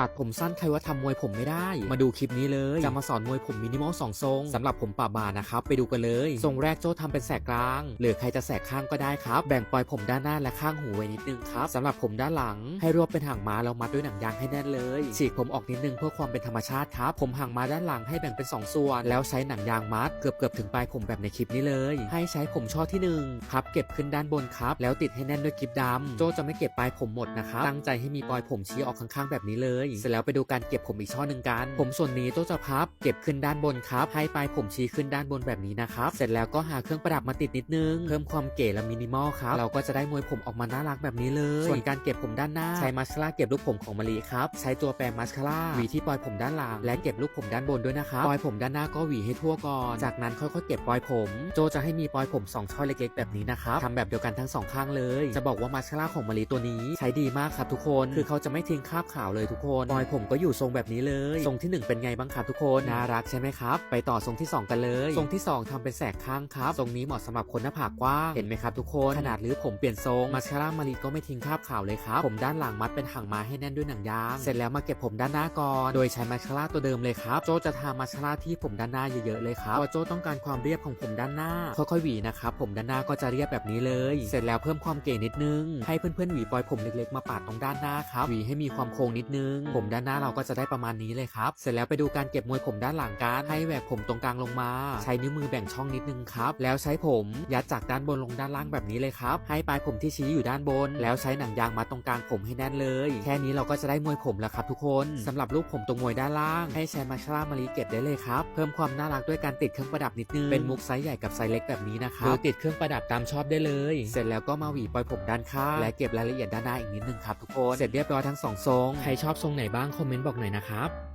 ตัดผมสั้นใครว่าทำมวยผมไม่ได้ มาดูคลิปนี้เลย จะมาสอนมวยผมมินิมอลสองทรงสำหรับผมป่าบานะครับ ไปดูกันเลย ทรงแรกโจ้ทำเป็นแสกกลาง หรือใครจะแสกข้างก็ได้ครับ แบ่งปล่อยผมด้านหน้าและข้างหูไว้นิดนึงครับสำหรับผมด้านหลัง ให้รวบเป็นหางม้าแล้วมัดด้วยหนังยางให้แน่นเลย ฉีกผมออกนิดนึงเพื่อความเป็นธรรมชาติครับ ผมหางม้าด้านหลังให้แบ่งเป็นสองส่วน แล้วใช้หนังยางมัดเกือบเกือบถึงปลายผมแบบในคลิปนี้เลย ให้ใช้ผมช่อที่หนึ่งพับเก็บขึ้นด้านบนครับ แล้วติดให้แน่นด้วยกิ๊บดำโจจะไม่เก็บปลายผมหมดนะครับตั้งใจให้มีปลอยผมชี้ออกข้างๆแบบนี้เลยเสร็จแล้วไปดูการเก็บผมอีกช่อหนึ่งกัน ผมส่วนนี้โจจะพับ เก็บขึ้นด้านบนครับ ให้ปลายผมชี้ขึ้นด้านบนแบบนี้นะครับ เสร็จแล้วก็หาเครื่องประดับมาติดนิดนึง เพิ่มความเก๋และมินิมอลครับ เราก็จะได้มวยผมออกมาน่ารักแบบนี้เลย ส่วนการเก็บผมด้านหน้า ใช้มัสคาร่าเก็บลูกผมของมะลิครับ ใช้ตัวแปรงมัสคาร่าหวีที่ปลอยผมด้านหลัง และเก็บลูกผมด้านบนด้วยนะครับ ปลอยผมด้านหน้าก็หวีให้ทั่วก่อน จากนั้นค่อยๆเก็บปลอยผม โจจะให้มีปลอยผมสองช่อเล็กๆแบบนี้นะครับทำแบบเดียวกันทั้งสองข้างเลย จะบอกว่ามัสคาร่าของมะลิตัวนี้ ใช้ดีมากครับทุกคน คือเขาจะไม่ทิ้งคราบขาวเลยทุกคนปลอยผมก็อยู่ทรงแบบนี้เลย ทรงที่หนึ่งเป็นไงบ้างครับทุกคนน่ารักใช่ไหมครับ ไปต่อทรงที่สองกันเลย ทรงที่สองทำเป็นแสกข้างครับ ทรงนี้เหมาะสำหรับคนหน้าผากกว้างเห็นไหมครับทุกคนขนาดรื้อผมเปลี่ยนทรงมัสคาร่ามะลิก็ไม่ทิ้งคราบขาวเลยครับผมด้านหลังมัดเป็นหางม้าให้แน่นด้วยหนังยางเสร็จแล้วมาเก็บผมด้านหน้าก่อนโดยใช้มัสคาร่าตัวเดิมเลยครับโจจะทามัสคาร่าที่ผมด้านหน้าเยอะๆเลยครับเพราะโจต้องการความเรียบของผมด้านหน้าค่อยๆหวีนะครับผมด้านหน้าก็จะเรียบแบบนี้เลย เสร็จแล้วเพิ่มความเก๋นิดนึงให้เพื่อนๆหวีปลอยผมเล็กๆมาปาดตรงด้านหน้าครับหวีให้มีความโค้งนิดนึงผมด้านหน้าเราก็จะได้ประมาณนี้เลยครับ เสร็จแล้วไปดูการเก็บมวยผมด้านหลังกันให้แหวกผมตรงกลางลงมา ใช้นิ้วมือแบ่งช่องนิดนึงครับ แล้วใช้ผมยัดจากด้านบนลงด้านล่างแบบนี้เลยครับ ให้ปลายผมที่ชี้อยู่ด้านบน แล้วใช้หนังยางมาตรงกลางผมให้แน่นเลย แค่นี้เราก็จะได้มวยผมแล้วครับทุกคนสำหรับลูกผมตรงมวยด้านล่าง ให้ใช้มาชาร่ามารีเก็บได้เลยครับ เพิ่มความน่ารักด้วยการติดเครื่องประดับนิดนึง เป็นมุกไซส์ใหญ่กับไซส์เล็กแบบนี้นะครับหรือติดเครื่องประดับตามชอบได้เลย เสร็จแล้วก็มาหวีปลอยผมด้านข้างและเก็บรายละเอียดด้านหน้าอีกนิดนึงครับทุกคน เสร็จเรียบร้อยทั้งสองทรง ใครชอบทรงไหนบ้าง คอมเมนต์บอกหน่อยนะครับ